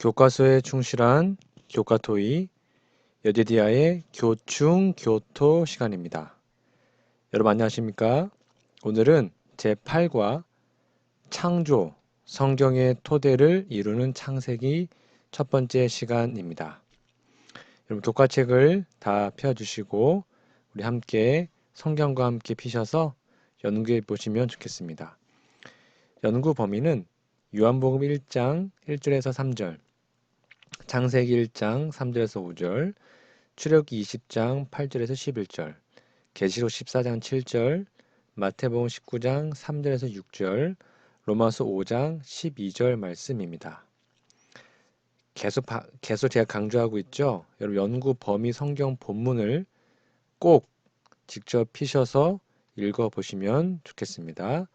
교과서에 충실한 교과토이 여디디아의 교충 교토 시간입니다. 여러분 안녕하십니까? 오늘은 제8과 창조, 성경의 토대를 이루는 창세기 첫 번째 시간입니다. 여러분 교과책을 다 펴주시고 우리 함께 성경과 함께 피셔서 연구해 보시면 좋겠습니다. 연구 범위는 요한복음 1장 1절에서 3절, 창세기 1장 3절에서 5절, 출애굽기 20장 8절에서 11절, 계시록 14장 7절, 마태복음 19장 3절에서 6절, 로마서 5장 12절 말씀입니다. 계속 계속 제가 강조하고 있죠. 여러분 연구 범위 성경 본문을 꼭 직접 피셔서 읽어 보시면 좋겠습니다.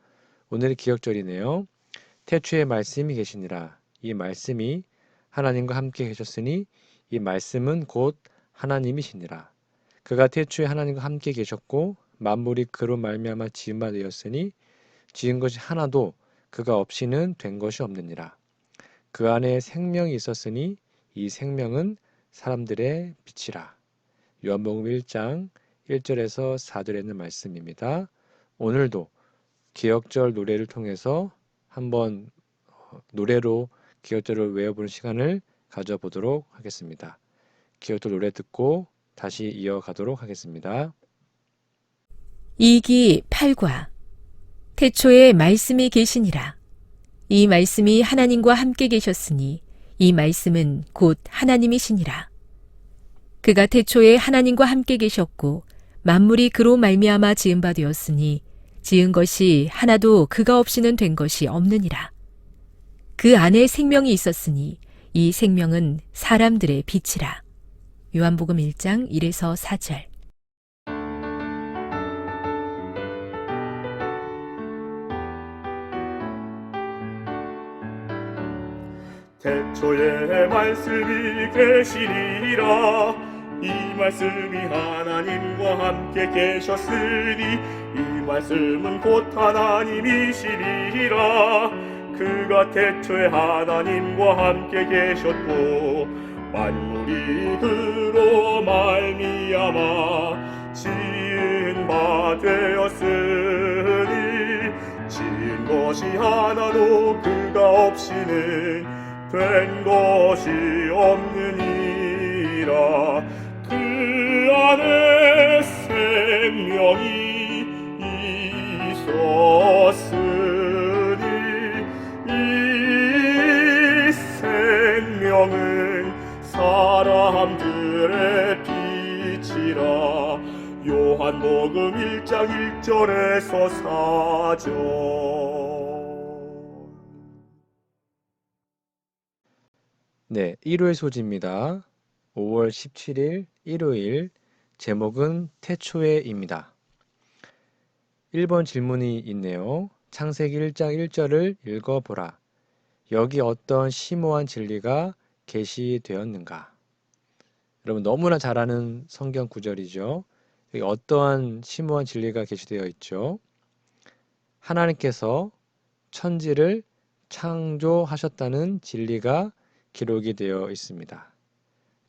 오늘의 기억절이네요. 태초에 말씀이 계시니라. 이 말씀이 하나님과 함께 계셨으니 이 말씀은 곧 하나님이시니라. 그가 태초에 하나님과 함께 계셨고 만물이 그로 말미암아 지은 바 되었으니 지은 것이 하나도 그가 없이는 된 것이 없느니라. 그 안에 생명이 있었으니 이 생명은 사람들의 빛이라. 요한복음 1장 1절에서 4절에 있는 말씀입니다. 오늘도 기억절 노래를 통해서 한번 어, 노래로 기억절을 외워보는 시간을 가져보도록 하겠습니다. 기억절 노래 듣고 다시 이어가도록 하겠습니다. 이기 8과 태초에 말씀이 계시니라. 이 말씀이 하나님과 함께 계셨으니 이 말씀은 곧 하나님이시니라. 그가 태초에 하나님과 함께 계셨고 만물이 그로 말미암아 지은 바 되었으니 지은 것이 하나도 그가 없이는 된 것이 없느니라. 그 안에 생명이 있었으니 이 생명은 사람들의 빛이라. 요한복음 1장 1에서 4절. 태초에 말씀이 계시니라 이 말씀이 하나님과 함께 계셨으니 이 말씀은 곧 하나님이시니라 그가 태초에 하나님과 함께 계셨고 만물이 그로 말미암아 지은 바 되었으니 지은 것이 하나도 그가 없이는 된 것이 없느니라 요한복음 1장 1절에서 4절 네, 일요일 소지입니다. 5월 17일 일요일 제목은 태초에입니다. 1번 질문이 있네요. 창세기 1장 1절을 읽어보라. 여기 어떤 심오한 진리가 계시되었는가? 여러분 너무나 잘 아는 성경 구절이죠. 여기 어떠한 심오한 진리가 계시되어 있죠? 하나님께서 천지를 창조하셨다는 진리가 기록이 되어 있습니다.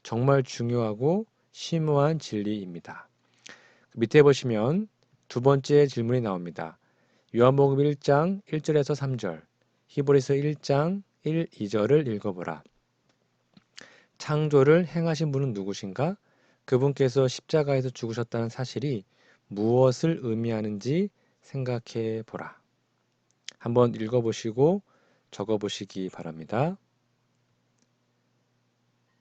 정말 중요하고 심오한 진리입니다. 밑에 보시면 두 번째 질문이 나옵니다. 요한복음 1장 1절에서 3절, 히브리서 1장 1, 2절을 읽어보라. 창조를 행하신 분은 누구신가? 그분께서 십자가에서 죽으셨다는 사실이 무엇을 의미하는지 생각해 보라. 한번 읽어보시고 적어보시기 바랍니다.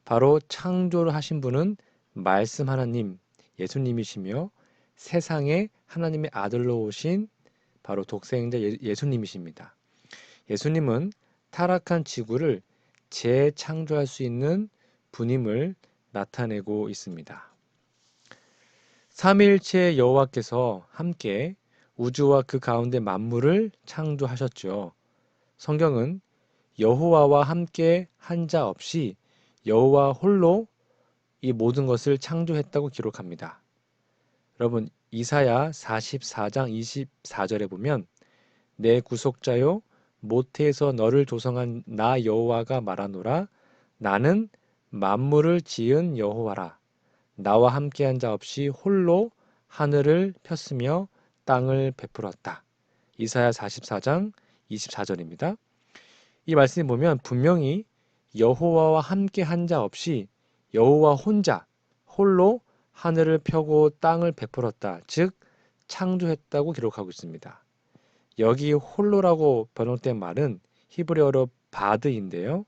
바로 창조를 하신 분은 말씀 하나님, 예수님이시며 세상에 하나님의 아들로 오신 바로 독생자 예- 예수님이십니다. 예수님은 타락한 지구를 재창조할 수 있는 분임을 나타내고 있습니다. 삼위일체 여호와께서 함께 우주와 그 가운데 만물을 창조하셨죠. 성경은 여호와와 함께 한 자 없이 여호와 홀로 이 모든 것을 창조했다고 기록합니다. 여러분 이사야 44장 24절에 보면 내 구속자요 모태에서 너를 조성한 나 여호와가 말하노라 나는 만물을 지은 여호와라. 나와 함께한 자 없이 홀로 하늘을 폈으며 땅을 베풀었다. 이사야 44장 24절입니다. 이 말씀을 보면 분명히 여호와와 함께한 자 없이 여호와 혼자 홀로 하늘을 펴고 땅을 베풀었다. 즉 창조했다고 기록하고 있습니다. 여기 홀로라고 번역된 말은 히브리어로 바드인데요.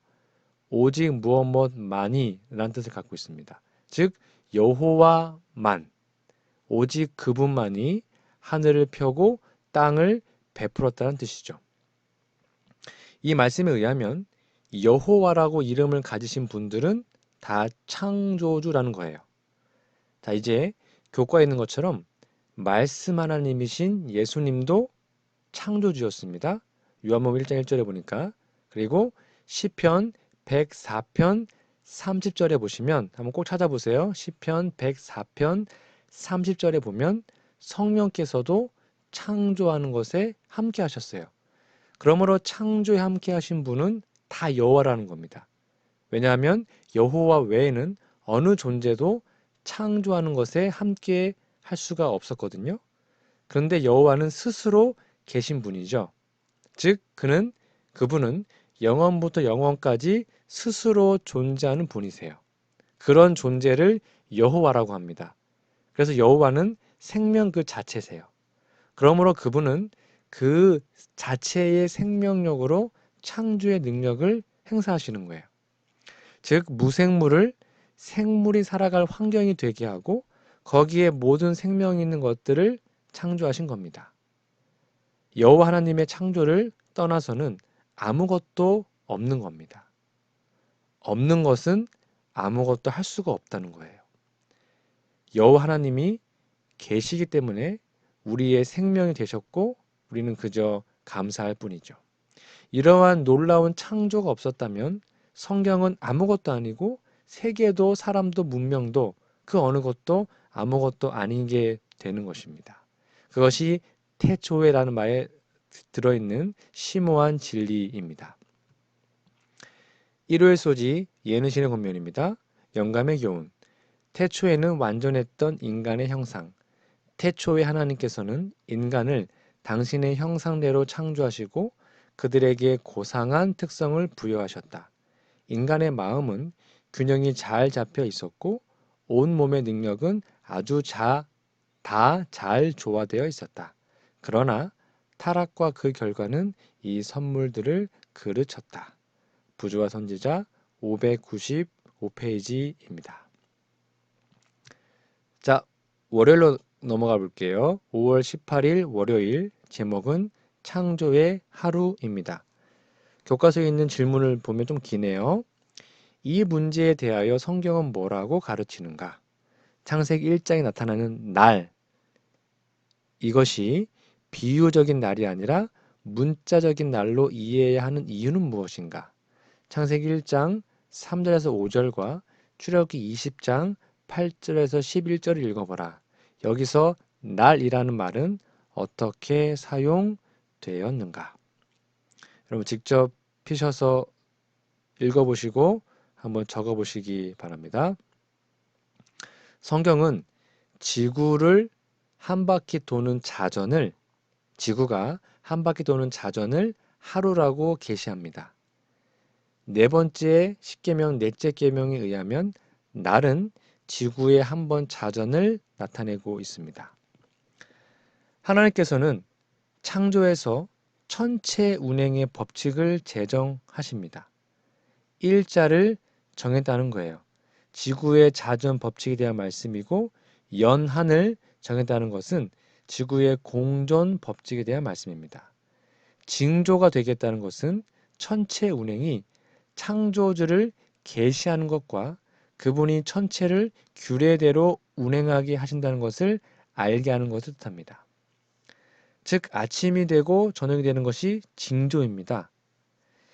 오직 무엇 무엇만이 라는 뜻을 갖고 있습니다. 즉 여호와만 오직 그분만이 하늘을 펴고 땅을 베풀었다는 뜻이죠. 이 말씀에 의하면 여호와라고 이름을 가지신 분들은 다 창조주라는 거예요. 자, 이제 교과에 있는 것처럼 말씀 하나님이신 예수님도 창조주였습니다. 요한복음 1장 1절에 보니까 그리고 시편 104편 30절에 보시면 한번 꼭 찾아보세요. 시편 104편 30절에 보면 성령께서도 창조하는 것에 함께 하셨어요. 그러므로 창조에 함께 하신 분은 다 여호와라는 겁니다. 왜냐하면 여호와 외에는 어느 존재도 창조하는 것에 함께 할 수가 없었거든요. 그런데 여호와는 스스로 계신 분이죠. 즉 그는 그분은 영원부터 영원까지 스스로 존재하는 분이세요. 그런 존재를 여호와라고 합니다. 그래서 여호와는 생명 그 자체세요. 그러므로 그분은 그 자체의 생명력으로 창조의 능력을 행사하시는 거예요. 즉 무생물을 생물이 살아갈 환경이 되게 하고 거기에 모든 생명이 있는 것들을 창조하신 겁니다. 여호와 하나님의 창조를 떠나서는 아무것도 없는 겁니다. 없는 것은 아무것도 할 수가 없다는 거예요. 여호와 하나님이 계시기 때문에 우리의 생명이 되셨고 우리는 그저 감사할 뿐이죠. 이러한 놀라운 창조가 없었다면 성경은 아무것도 아니고 세계도 사람도 문명도 그 어느 것도 아무것도 아닌 게 되는 것입니다. 그것이 태초에라는 말에 들어있는 심오한 진리입니다. 일요일 소지 예능신의 권면입니다. 영감의 교훈 태초에는 완전했던 인간의 형상 태초에 하나님께서는 인간을 당신의 형상대로 창조하시고 그들에게 고상한 특성을 부여하셨다. 인간의 마음은 균형이 잘 잡혀 있었고 온 몸의 능력은 아주 다 잘 조화되어 있었다. 그러나 타락과 그 결과는 이 선물들을 그르쳤다. 부조와 선지자 595페이지입니다. 자, 월요일로 넘어가 볼게요. 5월 18일 월요일 제목은 창조의 하루입니다. 교과서에 있는 질문을 보면 좀 기네요. 이 문제에 대하여 성경은 뭐라고 가르치는가? 창세기 1장에 나타나는 날 이것이 비유적인 날이 아니라 문자적인 날로 이해해야 하는 이유는 무엇인가? 창세기 1장 3절에서 5절과 출애굽기 20장 8절에서 11절을 읽어보라. 여기서 날이라는 말은 어떻게 사용되었는가? 여러분 직접 피셔서 읽어보시고 한번 적어보시기 바랍니다. 성경은 지구를 한 바퀴 도는 자전을 지구가 한 바퀴 도는 자전을 하루라고 계시합니다. 네 번째 십계명 넷째 계명에 의하면 날은 지구의 한 번 자전을 나타내고 있습니다. 하나님께서는 창조에서 천체 운행의 법칙을 제정하십니다. 일자를 정했다는 거예요. 지구의 자전 법칙에 대한 말씀이고 연한을 정했다는 것은 지구의 공전 법칙에 대한 말씀입니다. 징조가 되겠다는 것은 천체 운행이 창조주를 계시하는 것과 그분이 천체를 규례대로 운행하게 하신다는 것을 알게 하는 것을 뜻합니다. 즉 아침이 되고 저녁이 되는 것이 징조입니다.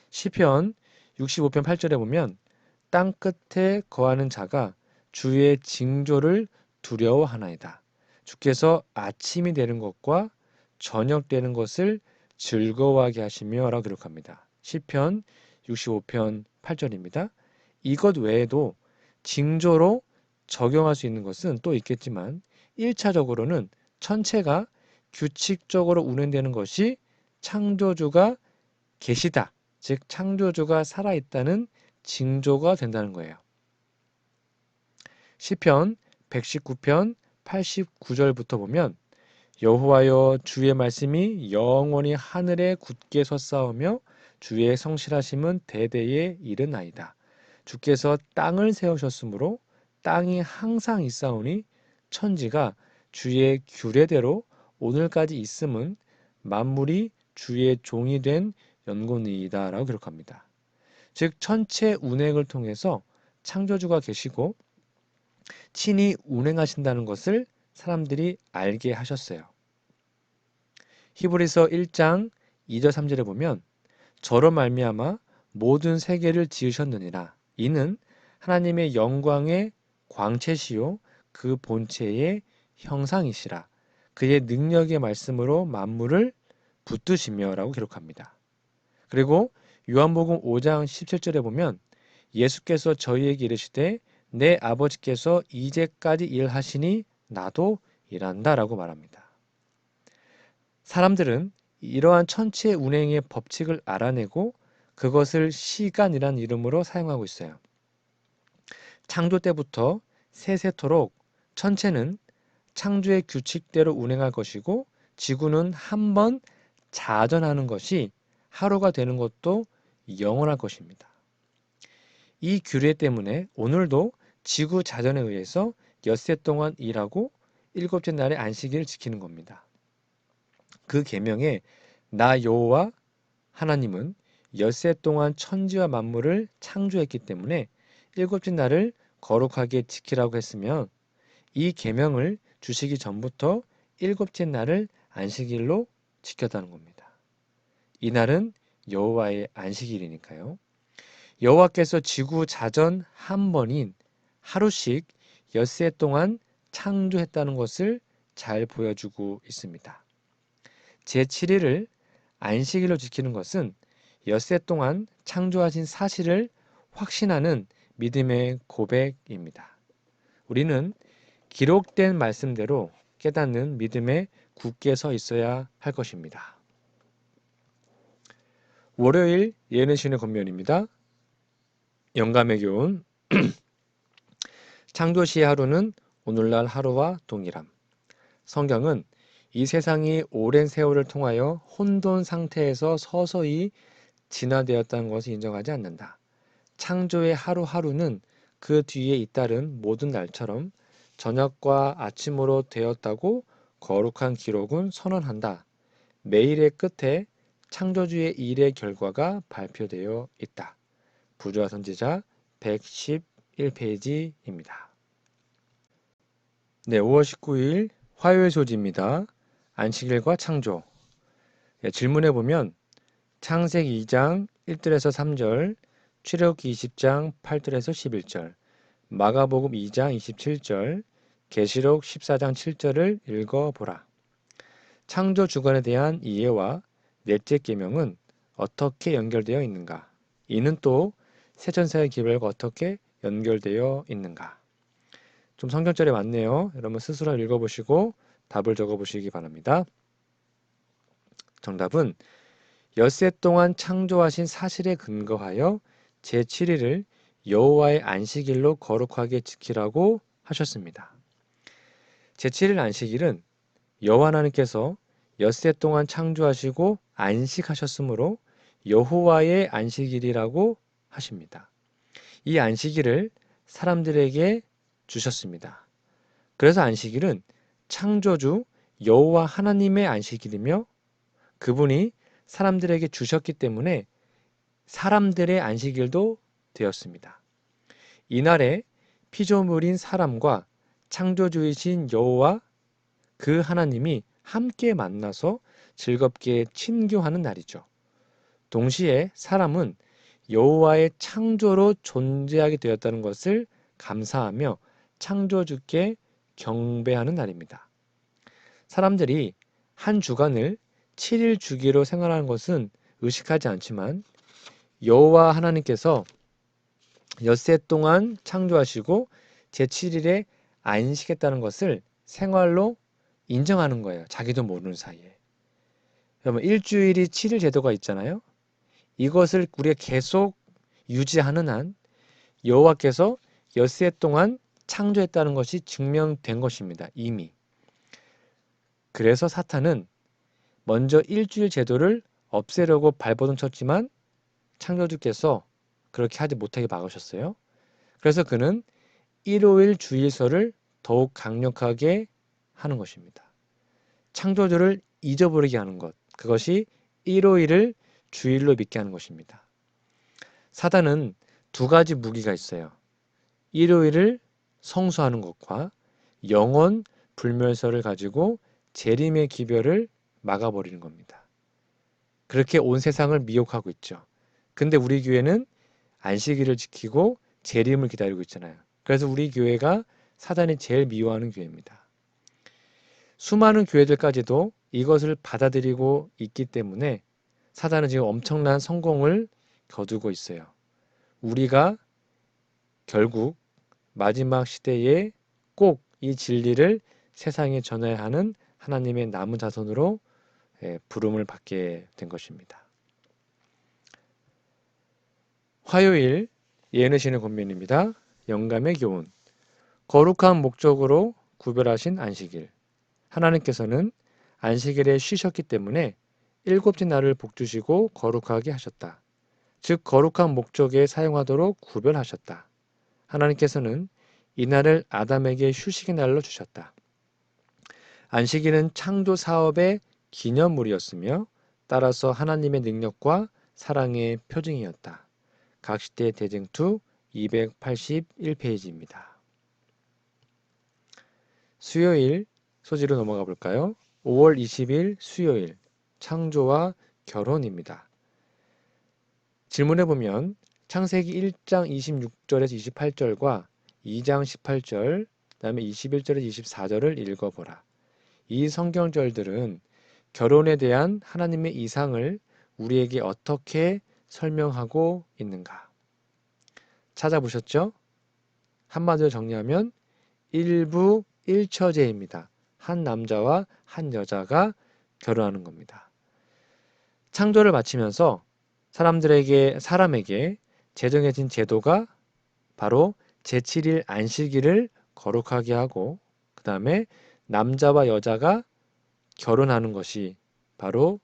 시편 65편 8절에 보면 땅 끝에 거하는 자가 주의 징조를 두려워하나이다. 주께서 아침이 되는 것과 저녁 되는 것을 즐거워하게 하시며라고 기록합니다. 시편 65편 8절입니다. 이것 외에도 징조로 적용할 수 있는 것은 또 있겠지만 1차적으로는 천체가 규칙적으로 운행되는 것이 창조주가 계시다. 즉 창조주가 살아 있다는 징조가 된다는 거예요. 시편 119편 89절부터 보면 여호와여 주의 말씀이 영원히 하늘에 굳게 섰사오며 주의 성실하심은 대대에 이르나이다. 주께서 땅을 세우셨으므로 땅이 항상 있사오니 천지가 주의 규례대로 오늘까지 있음은 만물이 주의 종이 된 연고니이다라고 기록합니다. 즉 천체 운행을 통해서 창조주가 계시고 친히 운행하신다는 것을 사람들이 알게 하셨어요. 히브리서 1장 2절 3절에 보면 저로 말미암아 모든 세계를 지으셨느니라 이는 하나님의 영광의 광채시요 그 본체의 형상이시라 그의 능력의 말씀으로 만물을 붙드시며라고 기록합니다. 그리고 요한복음 5장 17절에 보면 예수께서 저희에게 이르시되 내 아버지께서 이제까지 일하시니 나도 일한다 라고 말합니다. 사람들은 이러한 천체 운행의 법칙을 알아내고 그것을 시간이란 이름으로 사용하고 있어요. 창조 때부터 세세토록 천체는 창조의 규칙대로 운행할 것이고 지구는 한 번 자전하는 것이 하루가 되는 것도 영원할 것입니다. 이 규례 때문에 오늘도 지구 자전에 의해서 엿새 동안 일하고 일곱째 날에 안식일을 지키는 겁니다. 그 계명에 나 여호와 하나님은 엿새 동안 천지와 만물을 창조했기 때문에 일곱째 날을 거룩하게 지키라고 했으면 이 계명을 주시기 전부터 일곱째 날을 안식일로 지켰다는 겁니다. 이 날은 여호와의 안식일이니까요. 여호와께서 지구 자전 한 번인 하루씩 엿새 동안 창조했다는 것을 잘 보여주고 있습니다. 제7일을 안식일로 지키는 것은 엿새 동안 창조하신 사실을 확신하는 믿음의 고백입니다. 우리는 기록된 말씀대로 깨닫는 믿음에 굳게 서 있어야 할 것입니다. 월요일 예능신의 권면입니다. 영감의 교훈 창조시의 하루는 오늘날 하루와 동일함. 성경은 이 세상이 오랜 세월을 통하여 혼돈 상태에서 서서히 진화되었다는 것을 인정하지 않는다. 창조의 하루하루는 그 뒤에 잇따른 모든 날처럼 저녁과 아침으로 되었다고 거룩한 기록은 선언한다. 매일의 끝에 창조주의 일의 결과가 발표되어 있다. 부조화 선지자 111페이지입니다. 네, 5월 19일 화요일 소지입니다. 안식일과 창조. 예, 질문해 보면 창세기 2장 1절에서 3절, 출애굽기 20장 8절에서 11절, 마가복음 2장 27절, 계시록 14장 7절을 읽어 보라. 창조 주관에 대한 이해와 넷째 계명은 어떻게 연결되어 있는가? 이는 또 세천사의 기별과 어떻게 연결되어 있는가? 좀 성경절에 맞네요. 여러분 스스로 읽어보시고 답을 적어보시기 바랍니다. 정답은 엿새 동안 창조하신 사실에 근거하여 제7일을 여호와의 안식일로 거룩하게 지키라고 하셨습니다. 제7일 안식일은 여호와 하나님께서 엿새 동안 창조하시고 안식하셨으므로 여호와의 안식일이라고 하십니다. 이 안식일을 사람들에게 주셨습니다. 그래서 안식일은 창조주 여호와 하나님의 안식일이며 그분이 사람들에게 주셨기 때문에 사람들의 안식일도 되었습니다. 이날에 피조물인 사람과 창조주이신 여호와 그 하나님이 함께 만나서 즐겁게 친교하는 날이죠. 동시에 사람은 여호와의 창조로 존재하게 되었다는 것을 감사하며 창조주께 경배하는 날입니다. 사람들이 한 주간을 7일 주기로 생활하는 것은 의식하지 않지만 여호와 하나님께서 엿새 동안 창조하시고 제7일에 안식했다는 것을 생활로 인정하는 거예요. 자기도 모르는 사이에. 여러분 일주일이 7일 제도가 있잖아요. 이것을 우리가 계속 유지하는 한 여호와께서 엿새 동안 창조했다는 것이 증명된 것입니다. 이미. 그래서 사탄은 먼저 일주일 제도를 없애려고 발버둥 쳤지만 창조주께서 그렇게 하지 못하게 막으셨어요. 그래서 그는 일요일 주일서를 더욱 강력하게 하는 것입니다. 창조주를 잊어버리게 하는 것. 그것이 일요일을 주일로 믿게 하는 것입니다. 사단은 두 가지 무기가 있어요. 일요일을 성수하는 것과 영원 불멸설을 가지고 재림의 기별을 막아버리는 겁니다. 그렇게 온 세상을 미혹하고 있죠. 근데 우리 교회는 안식일을 지키고 재림을 기다리고 있잖아요. 그래서 우리 교회가 사단이 제일 미워하는 교회입니다. 수많은 교회들까지도 이것을 받아들이고 있기 때문에 사단은 지금 엄청난 성공을 거두고 있어요. 우리가 결국 마지막 시대에 꼭 이 진리를 세상에 전해야 하는 하나님의 남은 자손으로 예, 부름을 받게 된 것입니다. 화요일 예언의 권면입니다. 영감의 교훈. 거룩한 목적으로 구별하신 안식일. 하나님께서는 안식일에 쉬셨기 때문에 일곱째 날을 복주시고 거룩하게 하셨다. 즉 거룩한 목적에 사용하도록 구별하셨다. 하나님께서는 이 날을 아담에게 휴식의 날로 주셨다. 안식일은 창조 사업의 기념물이었으며 따라서 하나님의 능력과 사랑의 표징이었다. 각 시대 대쟁투 281페이지입니다. 수요일 소지로 넘어가 볼까요? 5월 20일 수요일 창조와 결혼입니다. 질문해 보면 창세기 1장 26절에서 28절과 2장 18절, 그다음에 21절에서 24절을 읽어 보라. 이 성경절들은 결혼에 대한 하나님의 이상을 우리에게 어떻게 설명하고 있는가? 찾아보셨죠? 한마디로 정리하면 일부 일처제입니다. 한 남자와 한 여자가 결혼하는 겁니다. 창조를 마치면서 사람들에게 사람에게 제정해진 제도가 바로 제7일 안식일을 거룩하게 하고 그 다음에 남자와 여자가 결혼하는 것이 바로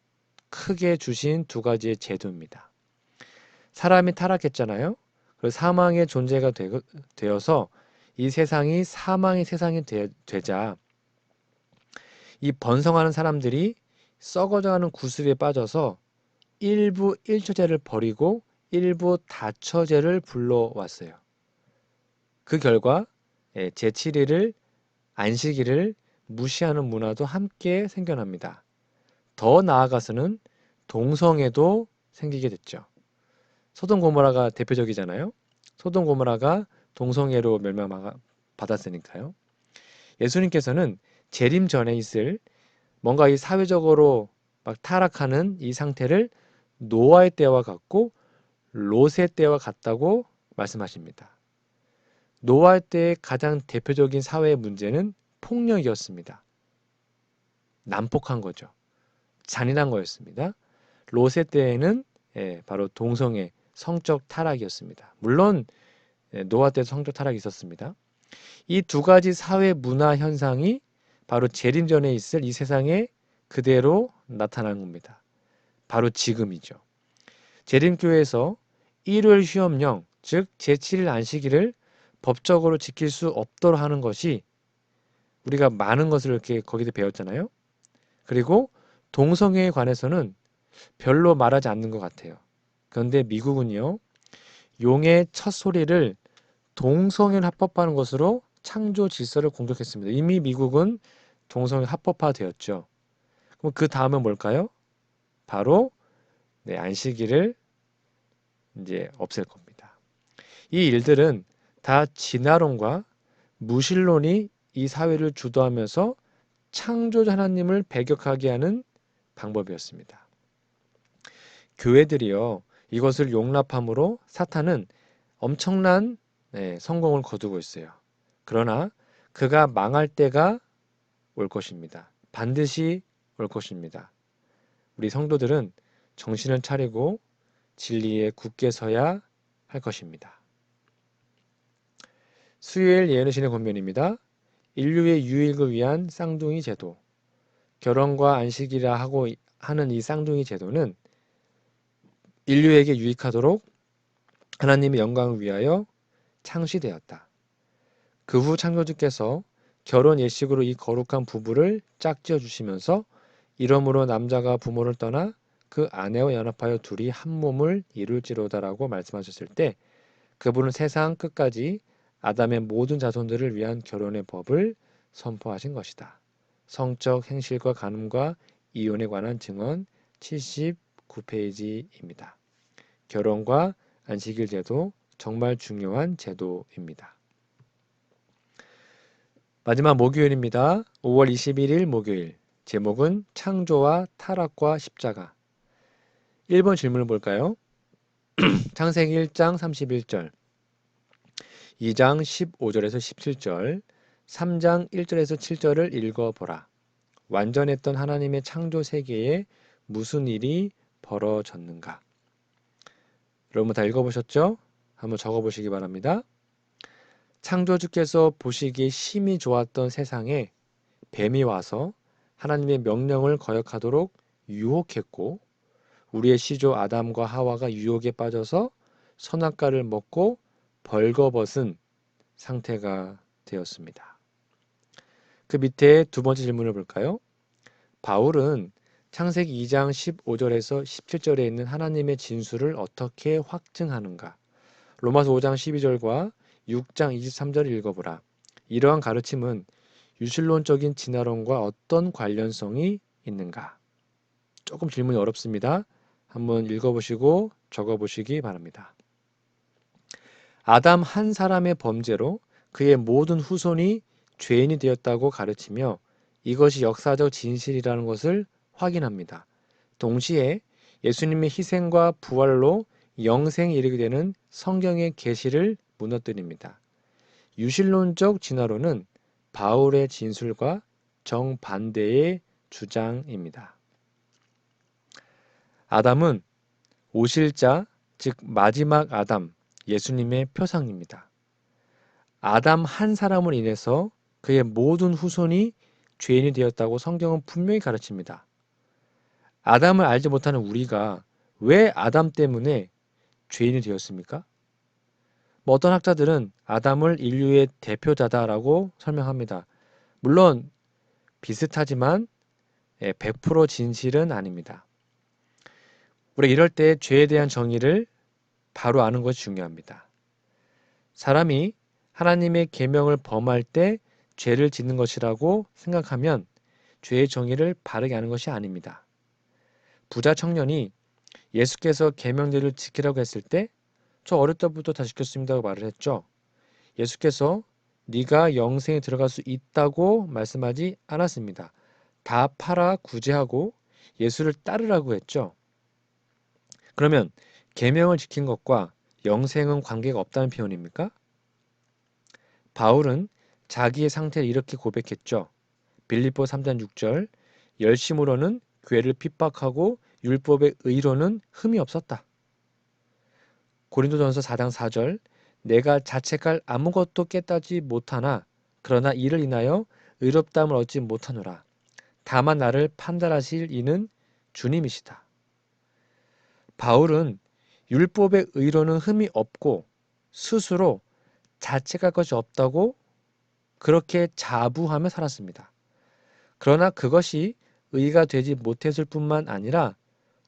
크게 주신 두 가지의 제도입니다. 사람이 타락했잖아요. 그래서 사망의 존재가 되, 되어서 이 세상이 사망의 세상이 되, 되자 이 번성하는 사람들이 썩어져가는 구습에 빠져서 일부 일처제를 버리고 일부 다처제를 불러왔어요. 그 결과 예, 제7일을 안식일을 무시하는 문화도 함께 생겨납니다. 더 나아가서는 동성애도 생기게 됐죠. 소돔 고모라가 대표적이잖아요. 소돔 고모라가 동성애로 멸망받았으니까요. 예수님께서는 재림 전에 있을 뭔가 이 사회적으로 막 타락하는 이 상태를 노아의 때와 같고 롯의 때와 같다고 말씀하십니다. 노아의 때의 가장 대표적인 사회의 문제는 폭력이었습니다. 난폭한 거죠. 잔인한 거였습니다. 롯의 때에는 예, 바로 동성애, 성적 타락이었습니다. 물론 예, 노아 때 성적 타락이 있었습니다. 이 두 가지 사회 문화 현상이 바로 재림 전에 있을 이 세상에 그대로 나타나는 겁니다. 바로 지금이죠. 재림교회에서 일요일 휴업령, 즉 제7일 안식일을 법적으로 지킬 수 없도록 하는 것이 우리가 많은 것을 이렇게 거기서 배웠잖아요. 그리고 동성애에 관해서는 별로 말하지 않는 것 같아요. 그런데 미국은요, 용의 첫 소리를 동성애를 합법화하는 것으로 창조 질서를 공격했습니다. 이미 미국은 동성애 합법화되었죠. 그럼 그 다음은 뭘까요? 바로 네, 안식일을 이제 없앨 겁니다. 이 일들은 다 진화론과 무신론이 이 사회를 주도하면서 창조자 하나님을 배격하게 하는 방법이었습니다. 교회들이요 이것을 용납함으로 사탄은 엄청난 네, 성공을 거두고 있어요. 그러나 그가 망할 때가 올 것입니다. 반드시 올 것입니다. 우리 성도들은 정신을 차리고 진리에 굳게 서야 할 것입니다. 수요일 예언신의 권면입니다. 인류의 유익을 위한 쌍둥이 제도. 결혼과 안식이라 하고 하는 이 쌍둥이 제도는 인류에게 유익하도록 하나님의 영광을 위하여 창시되었다. 그 후 창조주께서 결혼 예식으로 이 거룩한 부부를 짝지어 주시면서 이러므로 남자가 부모를 떠나 그 아내와 연합하여 둘이 한 몸을 이룰지로다라고 말씀하셨을 때 그분은 세상 끝까지 아담의 모든 자손들을 위한 결혼의 법을 선포하신 것이다. 성적 행실과 간음과 이혼에 관한 증언 79페이지입니다. 결혼과 안식일 제도 정말 중요한 제도입니다. 마지막 목요일입니다. 5월 21일 목요일. 제목은 창조와 타락과 십자가. 1번 질문을 볼까요? 창세기 1장 31절, 2장 15절에서 17절, 3장 1절에서 7절을 읽어보라. 완전했던 하나님의 창조 세계에 무슨 일이 벌어졌는가? 여러분 다 읽어보셨죠? 한번 적어보시기 바랍니다. 창조주께서 보시기에 심히 좋았던 세상에 뱀이 와서 하나님의 명령을 거역하도록 유혹했고 우리의 시조 아담과 하와가 유혹에 빠져서 선악과를 먹고 벌거벗은 상태가 되었습니다. 그 밑에 두 번째 질문을 볼까요? 바울은 창세기 2장 15절에서 17절에 있는 하나님의 진수를 어떻게 확증하는가? 로마서 5장 12절과 6장 23절을 읽어보라. 이러한 가르침은 유실론적인 진화론과 어떤 관련성이 있는가? 조금 질문이 어렵습니다. 한번 읽어보시고 적어보시기 바랍니다. 아담 한 사람의 범죄로 그의 모든 후손이 죄인이 되었다고 가르치며 이것이 역사적 진실이라는 것을 확인합니다. 동시에 예수님의 희생과 부활로 영생에 이르게 되는 성경의 계시를 무너뜨립니다. 유실론적 진화론은 바울의 진술과 정반대의 주장입니다. 아담은 오실자, 즉 마지막 아담, 예수님의 표상입니다. 아담 한 사람을 인해서 그의 모든 후손이 죄인이 되었다고 성경은 분명히 가르칩니다. 아담을 알지 못하는 우리가 왜 아담 때문에 죄인이 되었습니까? 뭐 어떤 학자들은 아담을 인류의 대표자다라고 설명합니다. 물론 비슷하지만 100% 예, 진실은 아닙니다. 우리가 이럴 때 죄에 대한 정의를 바로 아는 것이 중요합니다. 사람이 하나님의 계명을 범할 때 죄를 짓는 것이라고 생각하면 죄의 정의를 바르게 아는 것이 아닙니다. 부자 청년이 예수께서 계명들을 지키라고 했을 때 저 어릴 때부터 다 지켰습니다고 말을 했죠. 예수께서 네가 영생에 들어갈 수 있다고 말씀하지 않았습니다. 다 팔아 구제하고 예수를 따르라고 했죠. 그러면 계명을 지킨 것과 영생은 관계가 없다는 표현입니까? 바울은 자기의 상태를 이렇게 고백했죠. 빌립보 3장 6절 열심으로는 교회를 핍박하고 율법의 의로는 흠이 없었다. 고린도전서 4장 4절 내가 자책할 아무것도 깨닫지 못하나 그러나 이를 인하여 의롭다함을 얻지 못하노라. 다만 나를 판단하실 이는 주님이시다. 바울은 율법의 의로는 흠이 없고 스스로 자책할 것이 없다고 그렇게 자부하며 살았습니다. 그러나 그것이 의가 되지 못했을 뿐만 아니라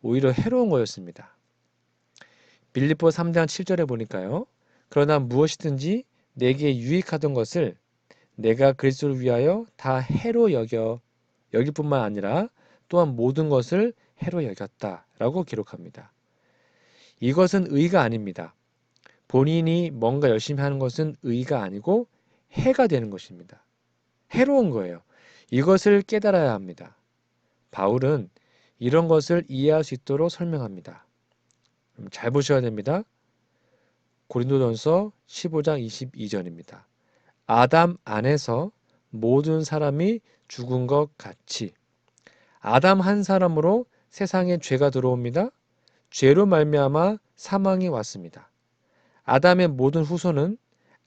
오히려 해로운 거였습니다. 빌립보 3장 7절에 보니까요. 그러나 무엇이든지 내게 유익하던 것을 내가 그리스도를 위하여 다 해로 여겨 여길 뿐만 아니라 또한 모든 것을 해로 여겼다라고 기록합니다. 이것은 의가 아닙니다. 본인이 뭔가 열심히 하는 것은 의가 아니고 해가 되는 것입니다. 해로운 거예요. 이것을 깨달아야 합니다. 바울은 이런 것을 이해할 수 있도록 설명합니다. 잘 보셔야 됩니다. 고린도전서 15장 22절입니다. 아담 안에서 모든 사람이 죽은 것 같이 아담 한 사람으로 세상에 죄가 들어옵니다. 죄로 말미암아 사망이 왔습니다. 아담의 모든 후손은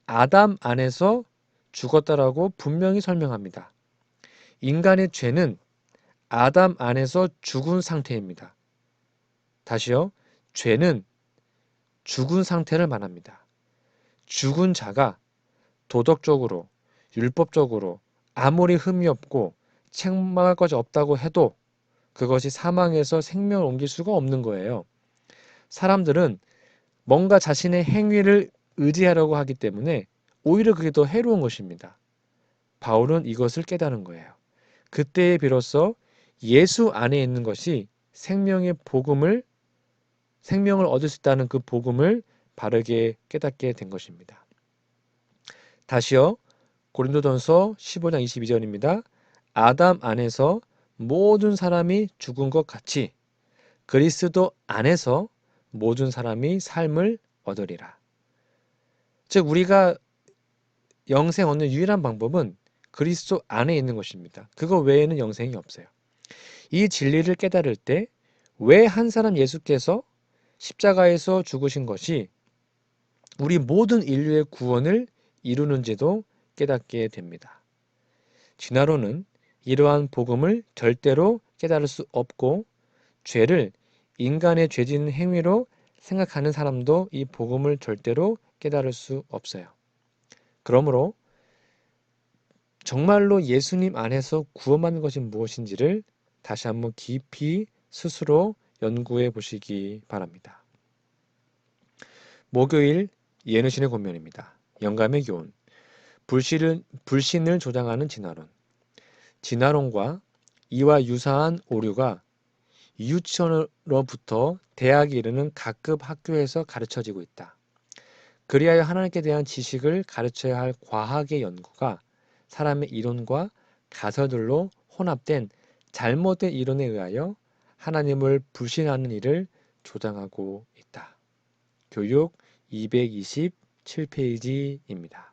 아담 안에서 죽었다라고 분명히 설명합니다. 인간의 죄는 아담 안에서 죽은 상태입니다. 다시요. 죄는 죽은 상태를 말합니다. 죽은 자가 도덕적으로, 율법적으로 아무리 흠이 없고 책망할 것이 없다고 해도 그것이 사망에서 생명을 옮길 수가 없는 거예요. 사람들은 뭔가 자신의 행위를 의지하려고 하기 때문에 오히려 그게 더 해로운 것입니다. 바울은 이것을 깨달은 거예요. 그때에 비로소 예수 안에 있는 것이 생명의 복음을 생명을 얻을 수 있다는 그 복음을 바르게 깨닫게 된 것입니다. 다시요. 고린도전서 15장 22절입니다. 아담 안에서 모든 사람이 죽은 것 같이 그리스도 안에서 모든 사람이 삶을 얻으리라. 즉 우리가 영생 얻는 유일한 방법은 그리스도 안에 있는 것입니다. 그거 외에는 영생이 없어요. 이 진리를 깨달을 때 왜 한 사람 예수께서 십자가에서 죽으신 것이 우리 모든 인류의 구원을 이루는지도 깨닫게 됩니다. 진화론은 이러한 복음을 절대로 깨달을 수 없고 죄를 인간의 죄짓는 행위로 생각하는 사람도 이 복음을 절대로 깨달을 수 없어요. 그러므로 정말로 예수님 안에서 구원받는 것이 무엇인지를 다시 한번 깊이 스스로 연구해 보시기 바랍니다. 목요일 예누신의 권면입니다. 영감의 교훈. 불신을, 불신을 조장하는 진화론. 진화론과 이와 유사한 오류가 유치원으로부터 대학에 이르는 각급 학교에서 가르쳐지고 있다. 그리하여 하나님께 대한 지식을 가르쳐야 할 과학의 연구가 사람의 이론과 가설들로 혼합된 잘못된 이론에 의하여 하나님을 불신하는 일을 조장하고 있다. 교육 227페이지입니다.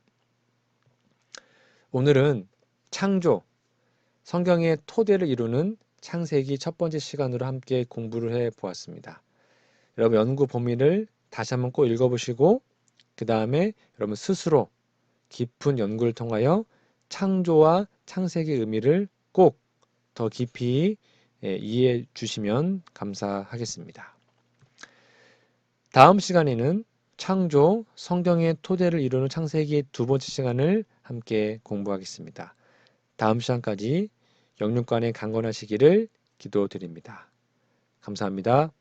오늘은 창조, 성경의 토대를 이루는 창세기 첫 번째 시간으로 함께 공부를 해 보았습니다. 여러분 연구 범위를 다시 한번 꼭 읽어보시고 그 다음에 여러분 스스로 깊은 연구를 통하여 창조와 창세기의 의미를 꼭 더 깊이 예, 이해해 주시면 감사하겠습니다. 다음 시간에는 창조, 성경의 토대를 이루는 창세기의 두 번째 시간을 함께 공부하겠습니다. 다음 시간까지 영육간에 강건하시기를 기도드립니다. 감사합니다.